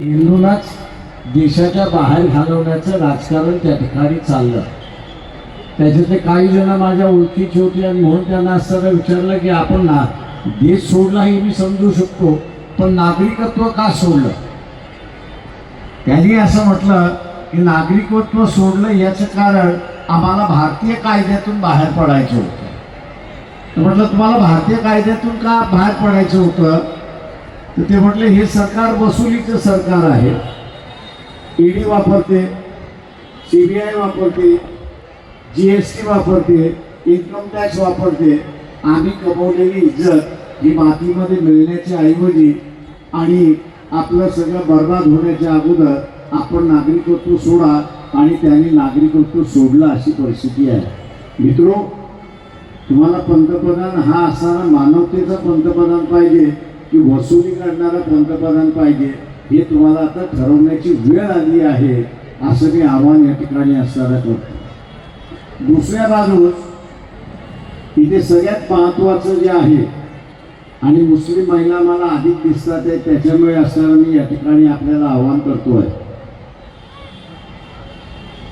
हिंदूंनाच देशाच्या बाहेर घालवण्याचं राजकारण त्या ठिकाणी चाललं. त्याच्यातले काही जण माझ्या ओळखीचे होते आणि म्हणून त्यांना असताना विचारलं की आपण ना देश सोडला हे मी समजू शकतो पण नागरिकत्व का सोडलं? त्यांनी असं म्हटलं की नागरिकत्व सोडलं याचं कारण आम्हाला भारतीय कायद्यातून बाहेर पडायचं होतं. म्हटलं तुम्हाला भारतीय कायद्यातून का बाहेर पडायचं होतं? तर ते म्हटले हे सरकार वसुलीचं सरकार आहे. ईडी वापरते सी बी आय वापरते जी एस टी वापरते इन्कम टॅक्स वापरते. आम्ही कमवलेली इज्जत ही मातीमध्ये मिळण्याच्या ऐवजी आणि आपलं सगळं बर्बाद होण्याच्या अगोदर आपण नागरिकत्व सोडा आणि त्यांनी नागरिकत्व सोडलं अशी परिस्थिती आहे. मित्रो तुम्हाला पंतप्रधान हा असणारा मानवतेचा पंतप्रधान पाहिजे. की वसुली करणारा पंतप्रधान पाहिजे हे तुम्हाला आता ठरवण्याची वेळ आली आहे असं मी आव्हान या ठिकाणी असताना करतो. दुसऱ्या बाजूस इथे सगळ्यात महत्वाचं जे आहे आणि मुस्लिम महिला मला अधिक दिसतात आहे त्याच्यामुळे असताना मी या ठिकाणी आपल्याला आव्हान करतोय.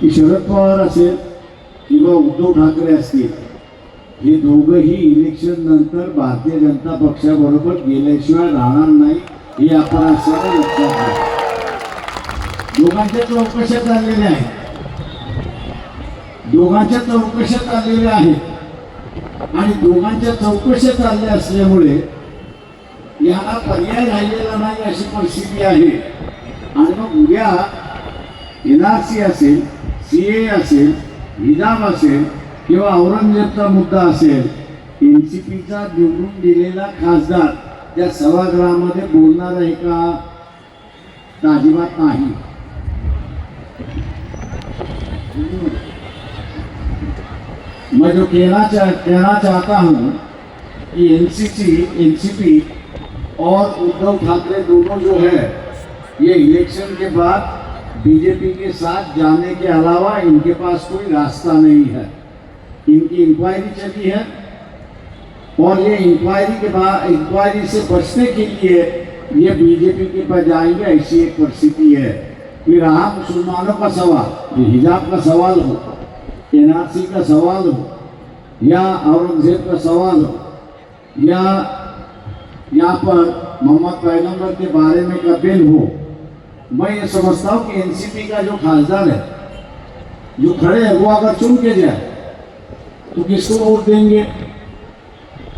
की शरद पवार असेल किंवा उद्धव ठाकरे असतील हे दोघंही इलेक्शन नंतर भारतीय जनता पक्षाबरोबर गेल्याशिवाय राहणार नाही हे आपण असं लक्षात घ्या. दोघांच्या चौकशा चाललेल्या आहेत. दोघांच्या चौकशा चाललेल्या आहेत. आणि दोघांच्या चौकशा चालल्या असल्यामुळे याला पर्याय राहिलेला नाही अशी परिस्थिती आहे. आणि मग उद्या एन आर सी असेल सी ए असेल हिजाब असेल किंवा औरंगजेबचा मुद्दा असेल एन सी पीचा निवडून दिलेला खासदार त्या सभागृहामध्ये बोलणार आहे का? अजिबात नाही. मैं जो कहना चाह कहना चाहता हूँ, कि एनसीसी, एनसीपी और उद्धव ठाकरे दोनों जो है, ये इलेक्शन के बाद बीजेपी के साथ जाने के अलावा इनके पास कोई रास्ता नहीं है। इनकी इंक्वायरी चली है। और ये इंक्वायरी के बाद इंक्वायरी से बचने के लिए ये बीजेपी के पास जाएँगे, ऐसी एक परिस्थिति है। फिर रहा मुसलमानों का सवाल, ये हिजाब का सवाल हो, एनआरसी का सवाल हो, या औरंगज़ेब का सवाल हो, या यहाँ पर मोहम्मद पैगंबर के बारे में का बिल हो, मैं ये समझता हूँ कि एनसीपी का जो खासदार है, जो खड़े हैं, वो अगर चुन के जाए तो किसको वोट देंगे।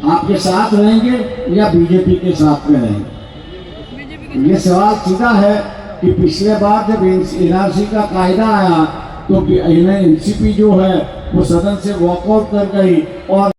आपके साथ रहेंगे या बीजेपी के साथ में रहेंगे? ये सवाल सीधा है कि पिछले बार जब एनआरसी का कायदा आया तो इन्हें एनसीपी जो है, वो सदन से वॉकआउट कर गई और